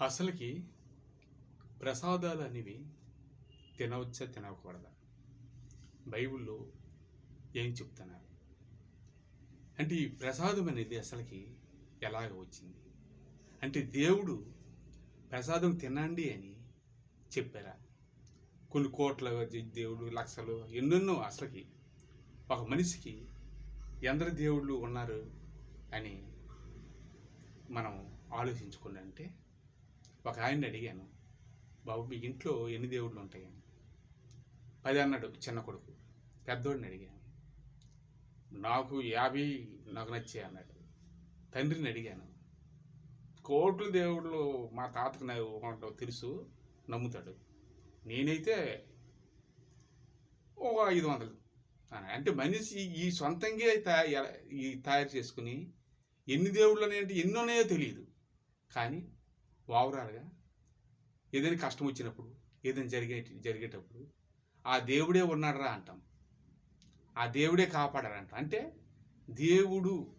అసలుకి ప్రసాదాలు అనేవి తినవచ్చా తినకూడదా? బైబిల్లో ఏం చెప్తున్నారు? అంటే ఈ ప్రసాదం అనేది అసలుకి ఎలాగ వచ్చింది? అంటే దేవుడు ప్రసాదం తినండి అని చెప్పారా? కొన్ని కోట్ల దేవుడు లక్షలు ఎన్నెన్నో అసలుకి ఒక మనిషికి ఎందరు దేవుళ్ళు ఉన్నారు అని మనం ఆలోచించుకున్నంటే ఒక ఆయన్ని అడిగాను బాబు మీ ఇంట్లో ఎన్ని దేవుళ్ళు ఉంటాయని? పది అన్నాడు చిన్న కొడుకు. పెద్దోడిని అడిగాను. నాకు యాభై నాకు నచ్చాయి అన్నాడు. తండ్రిని అడిగాను. కోట్లు దేవుళ్ళు మా తాతకు నాకు తెలుసు నమ్ముతాడు. నేనైతే ఒక ఐదు వందలు అంటే మనిషి ఈ సొంతంగా ఈ తయారు చేసుకుని ఎన్ని దేవుళ్ళు అంటే ఎన్ని ఉన్నాయో తెలియదు. కానీ ఓవరాల్గా ఏదైనా కష్టం వచ్చినప్పుడు ఏదైనా జరిగే జరిగేటప్పుడు ఆ దేవుడే ఉన్నాడరా అంటాం. ఆ దేవుడే కాపాడారంట. అంటే దేవుడు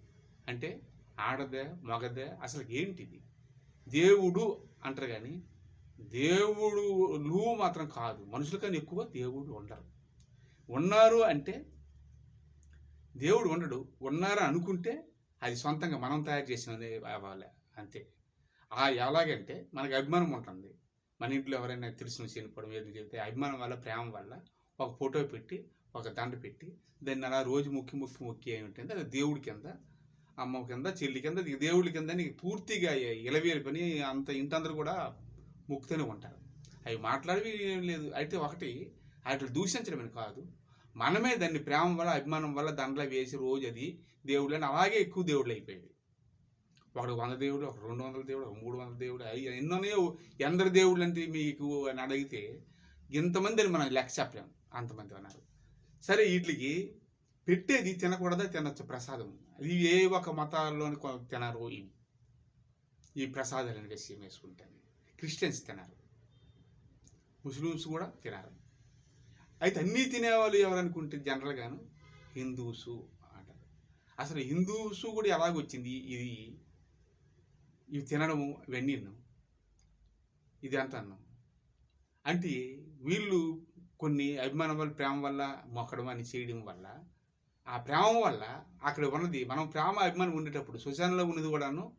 అంటే ఆడదే మగదే అసలు ఏంటిది? దేవుడు అంటారు కానీ దేవుడు నువ్వు మాత్రం కాదు. మనుషుల కన్నా ఎక్కువ దేవుడు ఉండరు. ఉన్నారు అంటే దేవుడు ఉండడు. ఉన్నారు అనుకుంటే అది సొంతంగా మనం తయారు చేసిన వాళ్ళే అంతే. ఆ ఎలాగంటే మనకి అభిమానం ఉంటుంది. మన ఇంట్లో ఎవరైనా తెలిసిన చనిపోవడం ఏది చెప్తే అభిమానం వల్ల ప్రేమ వల్ల ఒక ఫోటో పెట్టి ఒక దండ పెట్టి దాన్ని అలా రోజు ముక్కి ముక్కి మొక్కి అయి ఉంటుంది అది దేవుడి కింద అమ్మ కింద చెల్లి కింద దేవుడి కింద నీకు పూర్తిగా ఇలవేలి పని అంత ఇంటందరూ కూడా ముక్తనే ఉంటారు. అవి మాట్లాడవి ఏం లేదు. అయితే ఒకటి వాటిని దూషించడమని కాదు. మనమే దాన్ని ప్రేమ వల్ల అభిమానం వల్ల దండలు వేసి రోజు అది దేవుళ్ళని అలాగే ఎక్కువ దేవుళ్ళు అయిపోయాయి ఒకడు వంద దేవుడు ఒక రెండు వందల దేవుడు ఒక మూడు వందల దేవుడు అవి ఎన్నోనే ఎందరు దేవుళ్ళు అంటే మీకు అని అడిగితే ఇంతమంది అని మనం లెక్క చెప్పలేము అంతమంది అన్నారు సరే వీటికి పెట్టేది తినకూడదా తినచ్చు ప్రసాదం. అది ఏ ఒక మతాల్లోని తినరు ఇవి. ఈ ప్రసాదాలు వేసి వేసుకుంటాను క్రిస్టియన్స్ తినరు. ముస్లిమ్స్ కూడా తినరు. అయితే అన్నీ తినేవాళ్ళు ఎవరనుకుంటే జనరల్గాను హిందూసు అంటారు. అసలు హిందూసు కూడా ఎలాగొచ్చింది? ఇది ఇవి తినడము ఇవన్నీ ఇది అంటాను అంటే వీళ్ళు కొన్ని అభిమానం వల్ల ప్రేమ వల్ల మొక్కడం అని చేయడం వల్ల ఆ ప్రేమ వల్ల అక్కడ ఉన్నది మనం ప్రేమ అభిమానం ఉండేటప్పుడు శ్మశానంలో ఉన్నది కూడాను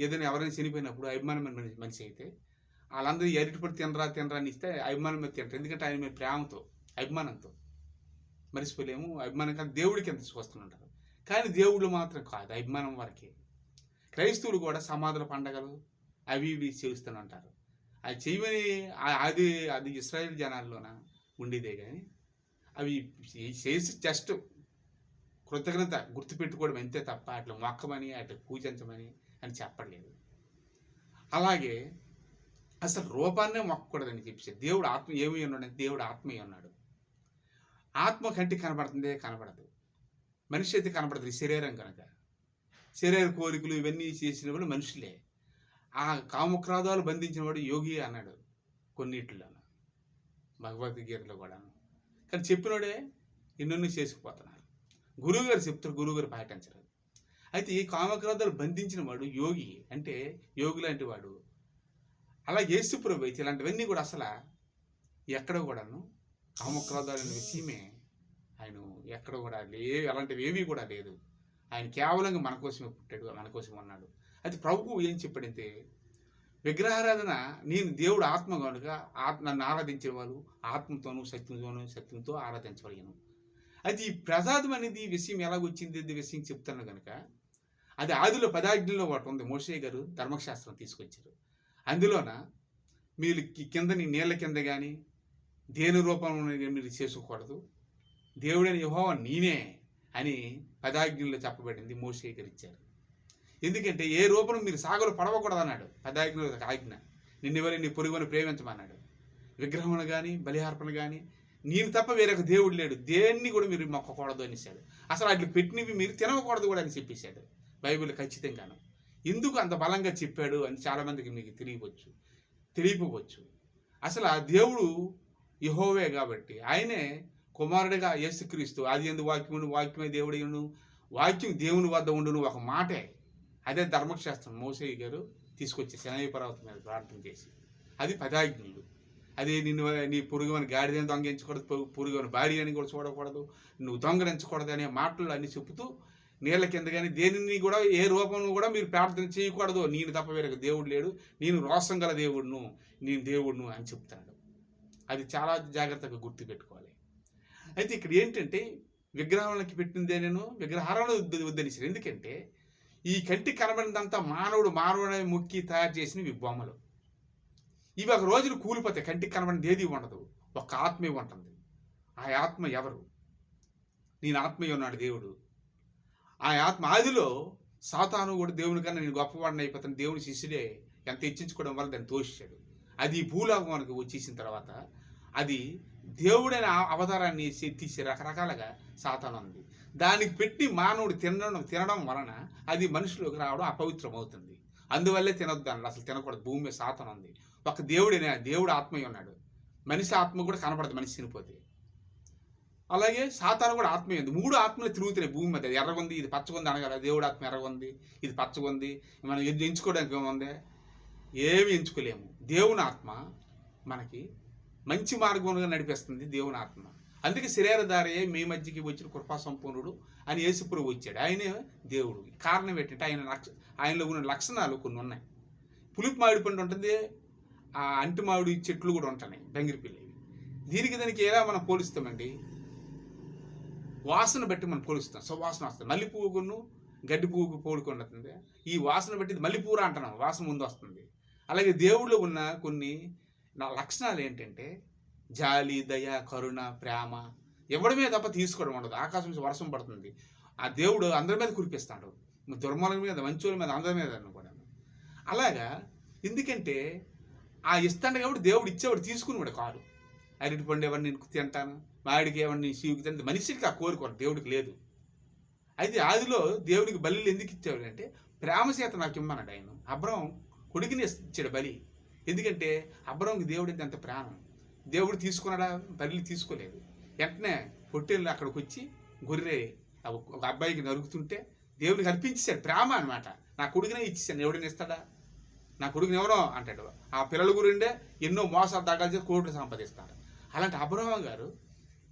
ఏదైనా ఎవరైనా చనిపోయినప్పుడు అభిమానమైన మనిషి అయితే వాళ్ళందరూ ఎరిటిపడి తినరా తినరా అని ఇస్తే అభిమానం మీద తింటారు. ఎందుకంటే ఆయన మీద ప్రేమతో అభిమానంతో మరిచిపోలేము. అభిమానం కానీ దేవుడికి ఎంత చూస్తుంటారు కానీ దేవుళ్ళు మాత్రం కాదు అభిమానం వరకే. క్రైస్తవులు కూడా సమాధుల పండగలు అవి ఇవి చేస్తూనే ఉంటారు అది చేయమని అది అది ఇస్రాయేల్ జనాల్లోన? ఉండేదే కానీ అవి చేసి జస్ట్ కృతజ్ఞత గుర్తుపెట్టుకోవడం అంతే తప్ప అట్లా మొక్కమని అట్లా పూజించమని అని చెప్పలేదు అలాగే అసలు రూపాన్నే మొక్కకూడదని చెప్పేసి దేవుడు ఆత్మ ఏమీ ఉన్నాడు దేవుడు ఆత్మీయ ఉన్నాడు. ఆత్మ కంటికి కనబడుతుందే కనబడదు. మనిషి అయితే కనబడదు శరీరం కనుక. శరీర కోరికలు ఇవన్నీ చేసిన వాళ్ళు మనుషులే. ఆ కామక్రాదాలు బంధించిన వాడు యోగి అన్నాడు కొన్నిటిలోను భగవద్గీతలో కూడా కానీ చెప్పినోడే ఎన్నెన్నో చేసుకుపోతున్నారు. గురువుగారు చెప్తారు గురువుగారు పాటించరు. అయితే ఈ కామక్రాదాలు బంధించిన వాడు యోగి అంటే యోగి లాంటి వాడు. అలా యేసుప్రభు అయితే ఇలాంటివన్నీ కూడా అసలు ఎక్కడ కూడాను కామక్రాదాలు అనే విషయమే ఆయన ఎక్కడ కూడా లే అలాంటివి ఏమీ కూడా లేదు. ఆయన కేవలంగా మన కోసమే పుట్టాడు మన కోసం ఉన్నాడు. అయితే ప్రభువు ఏం చెప్పాడంటే విగ్రహారాధన నేను దేవుడు ఆత్మ కనుక ఆత్మ నన్ను ఆరాధించే వాళ్ళు ఆత్మతోనూ సత్యంతోనూ సత్యంతో ఆరాధించగలిగాను అయితే ఈ ప్రసాదం అనేది ఈ విషయం ఎలాగొచ్చింది ఇది విషయం చెప్తాను కనుక అది ఆదిలో పదాజ్ఞలో ఒకటి ఉంది. మోషే గారు ధర్మశాస్త్రం తీసుకొచ్చారు. అందులోన మీరు కిందని నీళ్ళ కింద కానీ దేని రూపంలో మీరు చేసుకోకూడదు. దేవుడని యెహోవా నేనే. అని పదాజ్ఞంలో చెప్పబడింది మోషే గారు ఎందుకంటే ఏ రూపం మీరు సాగులు పడవకూడదన్నాడు పదాజ్ఞలో ఒక ఆజ్ఞ. నిన్నెవరి నీ పొరుగును ప్రేమించమన్నాడు. విగ్రహములు కానీ బలిహార్పణ కానీ నేను తప్ప వేరొక దేవుడు లేడు. దేన్ని కూడా మీరు మొక్కకూడదు అనేసాడు అసలు అట్లు పెట్టినవి మీరు తినకూడదు కూడా అని చెప్పేశాడు బైబిల్ ఖచ్చితంగాను. ఎందుకు అంత బలంగా చెప్పాడు అని చాలామందికి మీకు తెలియవచ్చు తెలియకపోవచ్చు. అసలు ఆ దేవుడు యహోవే కాబట్టి ఆయనే కుమారుడిగా యేసుక్రీస్తు అది ఎందు వాక్యమును వాక్యమే దేవుడియును. వాక్యం దేవుని వద్ద ఉండును ఒక మాటే. అదే ధర్మశాస్త్రం. మోసయ్య గారు తీసుకొచ్చి శనై పర్వతం మీద ప్రార్థన చేసి అది పదాజ్ఞలు. అది నిన్ను నీ పురుగుని గాడిదని దొంగించకూడదు పు- పురుగుని భార్య అని కూడా చూడకూడదు నువ్వు దొంగలించకూడదు అనే మాటలు అన్ని చెబుతూ నీళ్ళ కింద కానీ దేనిని కూడా ఏ రూపంలో కూడా మీరు ప్రార్థన చేయకూడదు. నేను తప్ప వేరే దేవుడు లేడు. నేను రోసం గల దేవుడును నేను దేవుడును అని చెప్తాడు అది చాలా జాగ్రత్తగా గుర్తుపెట్టుకోవాలి. అయితే ఇక్కడ ఏంటంటే విగ్రహాలకి పెట్టిందే నేను విగ్రహాలను వద్ద- వద్దనిసారు ఎందుకంటే ఈ కంటికి కనబడినంతా మానవుడు మానవుడే ముక్కి తయారు చేసినవి బొమ్మలు. ఇవి ఒక రోజులు కూలిపోతాయి. కంటికి కనబడినది ఏది ఉండదు. ఒక ఆత్మే ఉంటుంది. ఆ ఆత్మ ఎవరు? నేను ఆత్మయ్య ఉన్నాడు దేవుడు. ఆ ఆత్మ ఆదిలో సాతాను కూడా దేవుని కన్నా నేను గొప్పవాడిని అయిపోతాను. దేవుని శిష్యుడే ఎంత ఇచ్చించుకోవడం వల్ల దాన్ని తోషించాడు అది భూలోకం మనకు వచ్చేసిన తర్వాత అది దేవుడైన అవతారాన్ని వేసి తీసి రకరకాలుగా సాతాను ఉంది. దానికి పెట్టి మానవుడు తినడం తినడం వలన అది మనుషులకు రావడం అపవిత్రం అవుతుంది అందువల్లే తినొద్దు అన్నాడు. అసలు తినకూడదు. భూమి మీద సాతాను ఉంది. ఒక దేవుడినే దేవుడు ఆత్మయ్య ఉన్నాడు. మనిషి ఆత్మ కూడా కనపడదు. మనిషి చనిపోతే. అలాగే సాతాను కూడా ఆత్మీయ ఉంది. మూడు ఆత్మలు తిరుగుతున్నాయి భూమి మీద. ఎర్రగుంది ఇది పచ్చగుంది అనగల దేవుడు ఆత్మ ఎర్రగుంది ఇది పచ్చగుంది మనం ఎంచుకోవడానికి ఏముంది? ఏమి ఎంచుకోలేము. దేవుని ఆత్మ మనకి మంచి మార్గంగా నడిపిస్తుంది దేవుని ఆత్మ. అందుకే శరీరధారయే మీ మధ్యకి వచ్చిన కృపా సంపూర్ణుడు అని యేసుప్రభు వచ్చాడు. ఆయనే దేవుడు. కారణం ఏంటంటే ఆయన లక్ష ఆయనలో ఉన్న లక్షణాలు కొన్ని ఉన్నాయి. పులుపు మామిడి పండు ఉంటుంది ఆ అంటి మామిడి చెట్లు కూడా ఉంటున్నాయి బెంగిరిపిల్లి దీనికి దానికి ఎలా మనం పోలిస్తామండి? వాసన బట్టి మనం పోలుస్తాం సువాసన వస్తుంది. మల్లె పువ్వును గడ్డి పువ్వుకు పోలుకుంటుంది ఈ వాసన బట్టి మల్లెపూర మల్లె అంటున్నాం వాసన ముందు వస్తుంది. అలాగే దేవుళ్ళు ఉన్న కొన్ని నా లక్షణాలు ఏంటంటే జాలి దయ కరుణ ప్రేమ ఎవడమే తప్ప తీసుకోవడం ఉండదు. ఆకాశం నుంచి వర్షం పడుతుంది. ఆ దేవుడు అందరి మీద కురిపిస్తాడు. దుర్మల మీద మంచోళ్ళ మీద అందరి మీద కూడా అలాగా ఎందుకంటే ఆ ఇస్తాడు కాబట్టి దేవుడు ఇచ్చేవాడు తీసుకునేవాడు కారు అరటి పండు ఎవరిని నేను తింటాను మాడికి ఎవరిని శివుకి తింటే మనిషికి ఆ కోరిక దేవుడికి లేదు. అయితే ఆదిలో దేవుడికి బలిలు ఎందుకు ఇచ్చేవాడు అంటే ప్రేమ చేత నాకు ఇమ్మన్నాడు ఆయన. అబ్రహం కొడుకుని ఇచ్చాడు బలి. ఎందుకంటే అబ్రహంకి దేవుడికి అంత ప్రాణం. దేవుడు తీసుకున్నాడా? బలి తీసుకోలేదు. వెంటనే పొట్టేళ్ళు అక్కడికి వచ్చి గొర్రె ఒక అబ్బాయికి నరుకుతుంటే దేవుడికి అర్పించేశాడు ప్రేమ అనమాట నా కొడుకునే ఇచ్చేసాను ఎవడిని ఇస్తాడా? నా కొడుకుని ఎవరో అంటాడు. ఆ పిల్లల గురిండే ఎన్నో మోసాలు దాఖలు చేసి కోట్లు సంపాదిస్తాడు. అలాంటి అబ్రహం గారు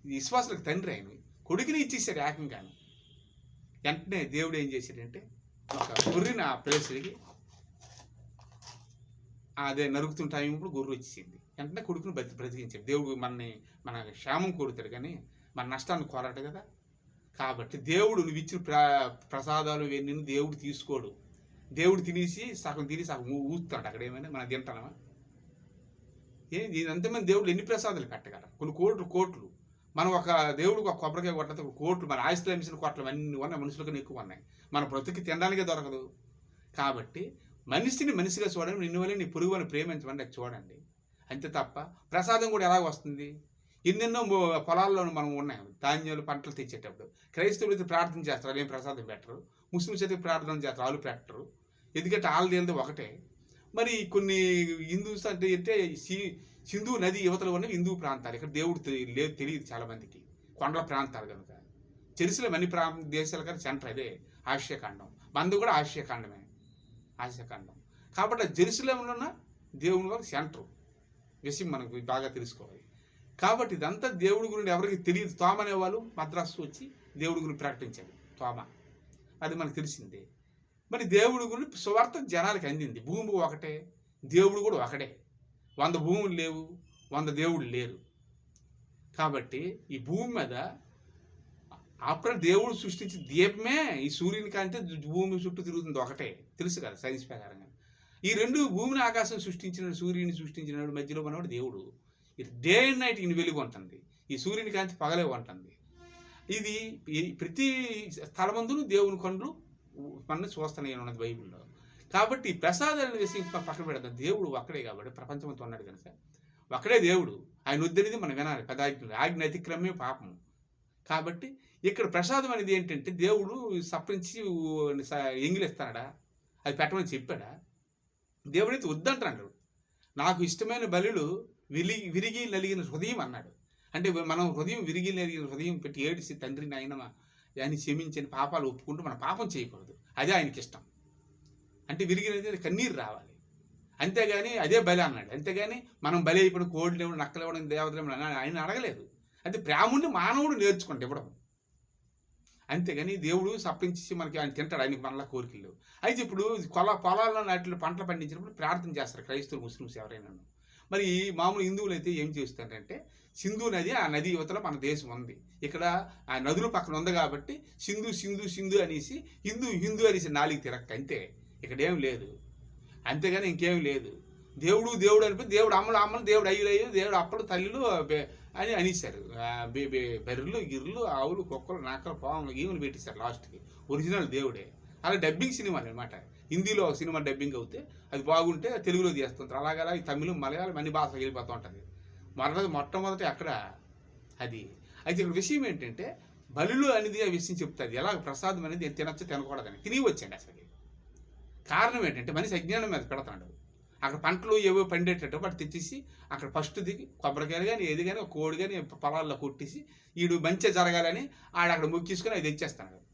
విశ్వాసులకు తండ్రి ఆయన. కొడుకుని ఇచ్చేసాడు ఏకంగాను. వెంటనే దేవుడు ఏం చేశాడంటే ఒక గొర్రెని ఆ ప్లేస్కి అదే నరుకుతున్న టైం ఇప్పుడు గొర్రె వచ్చేసింది. వెంటనే కొడుకుని బతి బ్రతికించాడు. దేవుడు మనని మన క్షేమం కోరుతాడు కానీ మన నష్టాన్ని కోరాడు కదా. కాబట్టి దేవుడు నువ్వు ఇచ్చిన ప్ర ప్రసాదాలు ఇవన్నీ దేవుడు తీసుకోడు. దేవుడు తినేసి సగం తిని సగం ఊతున్నాడు అక్కడ ఏమైనా. మనం తింటామా ఏం అంతమంది దేవుడు ఎన్ని ప్రసాదాలు పెట్టగలరు కొన్ని కోట్లు కోట్లు. మనం ఒక దేవుడికి ఒక కొబ్బరికాయ కొట్టదు కోట్లు. మన ఆస్తులు అమ్మిసిన కోట్లు అన్ని ఉన్నాయి మనుషులకన్నా ఎక్కువ ఉన్నాయి. మన బ్రతికి తినడానికే దొరకదు. కాబట్టి మనిషిని మనిషిగా చూడండి నిన్ను వల్ల నీ పురుగుని ప్రేమించమని చూడండి. అంతే తప్ప ప్రసాదం కూడా ఎలాగ వస్తుంది? ఎన్నెన్నో పొలాల్లో మనం ఉన్నాయి. ధాన్యాలు పంటలు తెచ్చేటప్పుడు క్రైస్తవులు అయితే ప్రార్థన చేస్తారు అదేం ప్రసాదం పెట్టరు. ముస్లిమ్స్ అయితే ప్రార్థన చేస్తారు వాళ్ళు పెట్టరు. ఎందుకంటే వాళ్ళది ఒకటే. మరి కొన్ని హిందూస్ అంటే అంటే సి- సింధు నది యువతలో ఉన్న హిందూ ప్రాంతాలు. ఇక్కడ దేవుడు లేదు తెలియదు చాలామందికి కొండల ప్రాంతాలు కనుక. చెరుసలేం అన్ని ప్రా దేశాల కన్నా సెంటర్ అదే ఆసియాఖండం మందు కూడా ఆసియాఖండమే ఆసియాఖండం కాబట్టి జెరూసలేంలో ఉన్న దేవుని వరకు సెంటర్. విషయం మనకు బాగా తెలుసుకోవాలి. కాబట్టి ఇదంతా దేవుడి గురించి ఎవరికి తెలియదు. తోమ అనేవాళ్ళు మద్రాసు వచ్చి దేవుడి గురించి ప్రకటించాడు తోమ. అది మనకు తెలిసిందే. మరి దేవుడి గురించి సువార్త జనాలకు అందింది. భూమి ఒకటే దేవుడు కూడా ఒకడే. వంద భూములు లేవు వంద దేవుళ్ళు లేరు. కాబట్టి ఈ భూమి మీద అప్పుడు దేవుడు సృష్టించిన దీపమే ఈ సూర్యుని కంటే భూమి చుట్టూ తిరుగుతుంది ఒకటే. తెలుసు కదా సైన్స్ ప్రకారంగా ఈ రెండు భూమిని ఆకాశం సృష్టించిన సూర్యుని సృష్టించిన మధ్యలో ఉన్నవాడు దేవుడు. ఇది డే అండ్ నైట్ ఈయన వెలుగు ఉంటుంది ఈ సూర్యుని కాంతి పగలే ఉంటుంది ఇది ప్రతి స్థలమందును దేవుని కొండలు మన చూస్తున్నాయి ఉన్నది బైబిల్లో. కాబట్టి ఈ ప్రసాదాలను వేసి పక్కన పెడతాం దేవుడు ఒక్కడే కాబట్టి ప్రపంచమంతా ఉన్నాడు కనుక. ఒక్కడే దేవుడు. ఆయన వద్దనేది మనం వినాలి. పెద్ద ఆజ్ఞ అతిక్రమే పాపం కాబట్టి ఇక్కడ ప్రసాదం అనేది ఏంటంటే దేవుడు సప్రించి ఎంగిలిస్తాడా? అది పెట్టమని చెప్పాడా? దేవుడైతే వద్దంటాడు నాకు ఇష్టమైన బలులు విలి విరిగి నలిగిన హృదయం అన్నాడు. అంటే మనం హృదయం విరిగి నలిగిన హృదయం పెట్టి ఏడిసి తండ్రి నాయన అని క్షమించిన పాపాలు ఒప్పుకుంటూ మన పాపం చేయకూడదు. అదే ఆయనకి ఇష్టం. అంటే విరిగినది కన్నీరు రావాలి. అంతేగాని అదే బలి అన్నాడు. అంతేగాని మనం బలి అయిపోయిన కోళ్ళు ఇవ్వడం నక్కలు ఇవ్వడం దేవతలు ఇవ్వడం ఆయన అడగలేదు. అంటే ప్రేముని మానవుడు నేర్చుకుంటే ఇవ్వడం అంతేగాని దేవుడు సప్పించి మనకి ఆయన తింటాడు ఆయనకి మనలా కోరికలు అయితే ఇప్పుడు కొల పొలాల్లో నాటిలో పంటలు పండించినప్పుడు ప్రార్థన చేస్తారు క్రైస్తవులు ముస్లిమ్స్ ఎవరైనా మరి మామూలు హిందువులు అయితే ఏం చేస్తారంటే సింధు నది ఆ నది యువతలో మన దేశం ఉంది. ఇక్కడ ఆ నదుల పక్కన ఉంది కాబట్టి సింధు సింధు సింధు అనేసి హిందూ హిందూ అనేసి నాలుగు తిరక్క. అంతే. ఇక్కడ ఏం లేదు. అంతేగాని ఇంకేం లేదు. దేవుడు దేవుడు అనిపి దేవుడు అమ్మలు అమ్మలు దేవుడు అయ్యులు దేవుడు అప్పుడు తల్లిలు అని అనేసారు ఆ బెర్రెలు గిర్రెలు ఆవులు కుక్కలు నాకలు పాములు ఈవులు పెట్టేశారు లాస్ట్కి. ఒరిజినల్ దేవుడే. అలా డబ్బింగ్ సినిమా అనమాట హిందీలో ఒక సినిమా డబ్బింగ్ అవుతే అది బాగుంటే తెలుగులో తీస్తుంటారు. అలాగలా ఈ తమిళం మలయాళం అన్ని భాషలు వెళ్ళిపోతూ ఉంటుంది. మొదటి మొట్టమొదటి అక్కడ అది. అయితే ఇక్కడ విషయం ఏంటంటే బలులు అనేది ఆ విషయం చెప్తుంది. ఎలా ప్రసాదం అనేది తినచ్చు తినకూడదని తిని వచ్చండి అసలు కారణం ఏంటంటే మనిషి అజ్ఞానం మీద పెడతాడు. అక్కడ పంటలు ఏవో పండేటట్టు వాటి తెచ్చేసి అక్కడ ఫస్ట్ దిగి కొబ్బరికాయలు కానీ ఏది కానీ ఒక కోడి కానీ పొలాల్లో కొట్టేసి వీడు మంచిగా జరగాలని ఆడ అక్కడ మొక్కేసుకొని అది తెచ్చేస్తాడు.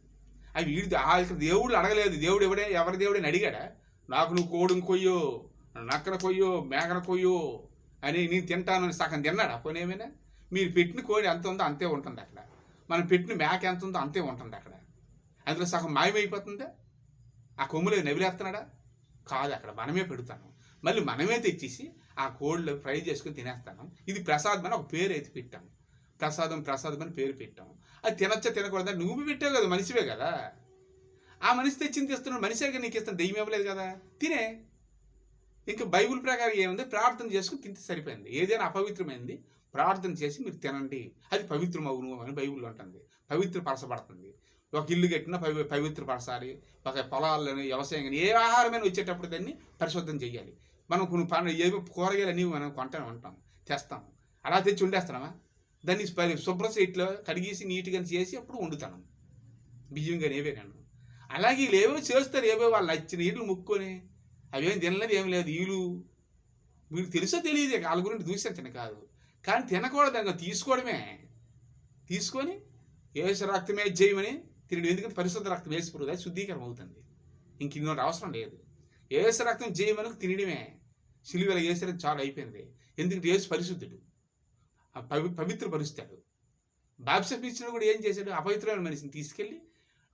అవి వీడి ఆ- దేవుడు అడగలేదు. దేవుడు ఎవడే ఎవరి దేవుడని అడిగాడా? నాకు నువ్వు కోడిని కొయ్యో నక్కన కొయ్యో మేకన కొయ్యో అని నేను తింటానని సగం తిన్నాడా? పోనేమైనా మీరు పెట్టిన కోడి ఎంత ఉందో అంతే ఉంటుంది అక్కడ. మనం పెట్టిన మేక ఎంత ఉందో అంతే ఉంటుంది అక్కడ. అందులో సగం మాయమైపోతుందా? ఆ కొమ్ములు నవిలేస్తున్నాడా కాదు అక్కడ మనమే పెడతాను మళ్ళీ మనమే తెచ్చేసి ఆ కోళ్ళు ఫ్రై చేసుకుని తినేస్తాను. ఇది ప్రసాదం అని ఒక పేరు అయితే పెట్టాము. ప్రసాదం ప్రసాదం అని పేరు పెట్టాము. అది తినచ్చా తినకూడదా? నువ్వు పెట్టావు కదా మనిషివే కదా. ఆ మనిషి తెచ్చింది తెస్తున్నాడు మనిషిగా నీకు ఇస్తాను దెయ్యం ఇవ్వలేదు కదా. తినే. ఇంకా బైబిల్ ప్రకారం ఏముంది? ప్రార్థన చేసుకుని తింటే సరిపోయింది. ఏదైనా అపవిత్రమైంది ప్రార్థన చేసి మీరు తినండి. అది పవిత్రం అవును అని బైబిల్లో ఉంటుంది పవిత్రపరచబడుతుంది ఒక ఇల్లు కట్టినా పవి పవిత్రపరచాలి ఒక పొలాలని వ్యవసాయం కానీ ఏ ఆహారమైనా వచ్చేటప్పుడు దాన్ని పరిశుద్ధం చేయాలి. మనం కొన్ని పనులు ఏవో కూరగాయలు అనేవి మనం కొంటానే ఉంటాం తెస్తాం. అలా తెచ్చి వండేస్తున్నామా దాన్ని పరి- శుభ్ర కడిగేసి నీట్గా చేసి అప్పుడు వండుతాను. బియ్యం కానీ ఏవే నేను అలాగే వీళ్ళు ఏవో చేస్తారు ఏవో వాళ్ళు నచ్చిన నీళ్ళు ముక్కొని. అవేం తినలేదు ఏం లేదు. వీళ్ళు వీళ్ళు తెలుసో తెలియదు వాళ్ళ గురించి దూసే కాదు. కానీ తినకూడదు ఇంకా తీసుకోవడమే. తీసుకొని ఏసు రక్తమే జయమని తినడం. ఎందుకంటే పరిశుద్ధ రక్తం వేసిపోదు అది శుద్ధీకరణ అవుతుంది. ఇంక ఇంకోటి అవసరం లేదు. ఏసు రక్తం జయమని తినడమే. సిలువల ఏసరం చాలా అయిపోయింది. ఎందుకంటే యేసు పరిశుద్ధుడు. ఆ పవి పవిత్రపరుస్తాడు. బాప్సప్ ఇచ్చిన కూడా ఏం చేశాడు? అపవిత్రమైన మనిషిని తీసుకెళ్ళి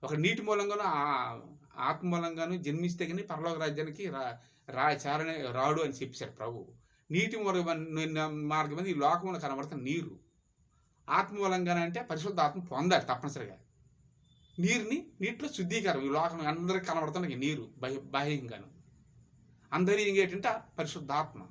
ఒక నీటి మూలంగానూ ఆ- ఆత్మ మూలంగానూ జన్మిస్తే కానీ పరలోక రాజ్యానికి రా రా చారనే రాడు అని చెప్పారు ప్రభు. నీటి మూల మార్గం ఈ లోకంలో కనబడుతున్న నీరు. ఆత్మ మూలంగానే అంటే పరిశుద్ధ ఆత్మ పొందాలి తప్పనిసరిగా. నీరుని నీటిలో శుద్ధీకరం ఈ లోకం అందరికి కనబడుతున్న నీరు బాహ్య బాహ్యంగాను. అందరి ఏంటంటే పరిశుద్ధాత్మ.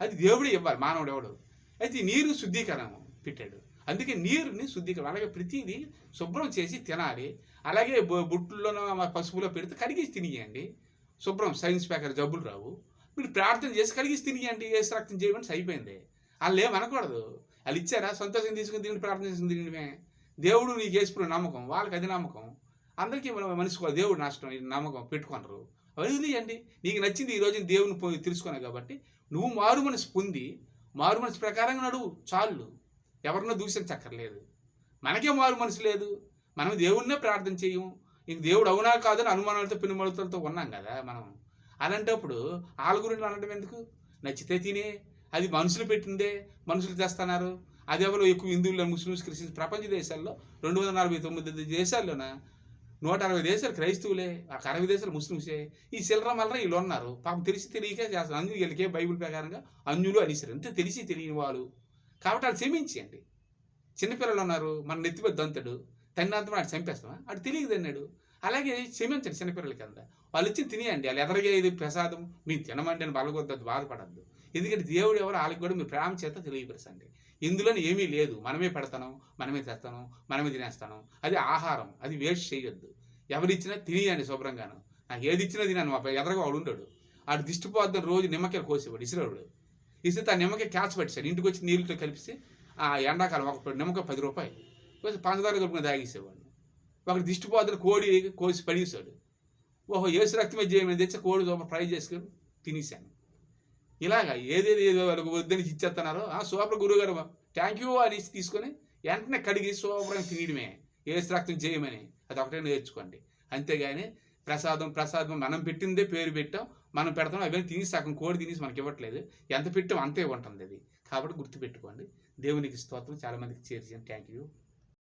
అది దేవుడే ఇవ్వాలి మానవుడు ఎవడు? అయితే నీరు శుద్ధీకరణ పెట్టాడు. అందుకే నీరుని శుద్ధీకరణ అలాగే ప్రతిదీ శుభ్రం చేసి తినాలి. అలాగే బుట్టుల్లోనో పసుపులో పెడితే కడిగేసి తినియండి. శుభ్రం సైన్స్ పేకర్ జబ్బులు రావు. మీరు ప్రార్థన చేసి కడిగేసి తినియండి ఏ రక్తం చేయమని అయిపోయింది వాళ్ళు ఏమనకూడదు వాళ్ళు ఇచ్చారా? సంతోషం తీసుకుని తిని ప్రార్థన చేసుకుని తినడమే. దేవుడు నీకు వేసుకున్న నమ్మకం వాళ్ళకి అది నమ్మకం. అందరికీ మన మనిషి దేవుడు నష్టం నమ్మకం పెట్టుకున్నారు వదిలేయండి. నీకు నచ్చింది ఈ రోజున దేవుని పోయి తెలుసుకున్నావు కాబట్టి నువ్వు మారు మనసు పొంది మారు మనసు ప్రకారంగా నడువు చాలు. ఎవరినో దూషించక్కర్లేదు. మనకే మారు మనసు లేదు. మనం దేవుణ్ణే ప్రార్థన చేయము ఇంక దేవుడు అవునా కాదని అనుమానాలతో పెనుమలతో ఉన్నాం కదా మనం. అలాంటప్పుడు వాళ్ళ గురించి అనడం ఎందుకు? నచ్చితే తినే. అది మనుషులు పెట్టిందే. మనుషులు తెస్తున్నారు అది ఎవరో ఎక్కువ హిందువులు ముస్లిమ్స్ క్రిస్టియన్స్ ప్రపంచ దేశాల్లో రెండు వందల నలభై తొమ్మిది దేశాల్లోన నూట అరవై దేశాలు క్రైస్తవులే ఆ అరవై దేశాలు ముస్లిమ్సే. ఈ సిల్లర మల్లర వీళ్ళు ఉన్నారు. పాపం తెలిసి తెలియకే చేస్తారు. అందుకు వీళ్ళకే బైబిల్ ప్రకారంగా అన్యులు అనేసారు అంతే తెలిసి తెలియని వాళ్ళు. కాబట్టి వాళ్ళు క్షమించండి చిన్నపిల్లలు ఉన్నారు మన నెత్తిపై దంతడు. తన్నంత వాడు చంపేస్తామా వాడు తెలియదు అన్నాడు అలాగే క్షమించండి చిన్నపిల్లలకి కింద. వాళ్ళు ఇచ్చి తినేయండి వాళ్ళు ఎదరగే ఇది ప్రసాదం. మీరు తినమండి అని బలగొద్దు బాధపడద్దు. ఎందుకంటే దేవుడు ఎవరు వాళ్ళకి కూడా మీ ప్రేమ చేత తెలియపరచండి. ఇందులో ఏమీ లేదు. మనమే పెడతాను మనమే తెస్తాను మనమే తినేస్తాను. అది ఆహారం అది వేస్ట్ చేయొద్దు. ఎవరిచ్చినా తినేయండి శుభ్రంగాను. నాకు ఏది ఇచ్చినా తినాను మా ఎదరగా వాడు ఉండడు. ఆడు దిష్టిపోద్దని రోజు నిమ్మకాయలు కోసేవాడు ఇసిరేవాడు. ఇస్తే తన నిమ్మకాయ క్యాచ్ పట్టేశాడు. ఇంటికి వచ్చి నీళ్ళతో కలిపి ఆ ఎండాకాలం ఒక నిమ్మకాయ పది రూపాయలు. కొంచెం పంచదార కలుపుకొని తాగేసేవాడు. ఒకటి దిష్టి కోడి కోసి పడేసాడు ఓహో ఏసు రక్తమే చేయమని తెచ్చి కోడి సూపర్ ఫ్రై చేసుకొని తినేసాను ఇలాగా ఏదేది ఏదో వాళ్ళకి వద్దని ఇచ్చేస్తున్నారో ఆ సూపర్ గురువు గారు థ్యాంక్ యూ అని తీసుకొని వెంటనే కడిగి సూపర్గా తినడమే ఏసు రక్తం చేయమని అది ఒకటే నేర్చుకోండి. అంతేగాని ప్రసాదం ప్రసాదం మనం పెట్టిందే పేరు పెట్టాం మనం పెడతాం అవన్నీ తిని సగం కోడి తినేసి మనకి ఇవ్వట్లేదు. ఎంత పెట్టాం అంతే ఉంటుంది అది కాబట్టి గుర్తుపెట్టుకోండి. దేవునికి స్తోత్రం. చాలామందికి చేర్చాను థ్యాంక్ యూ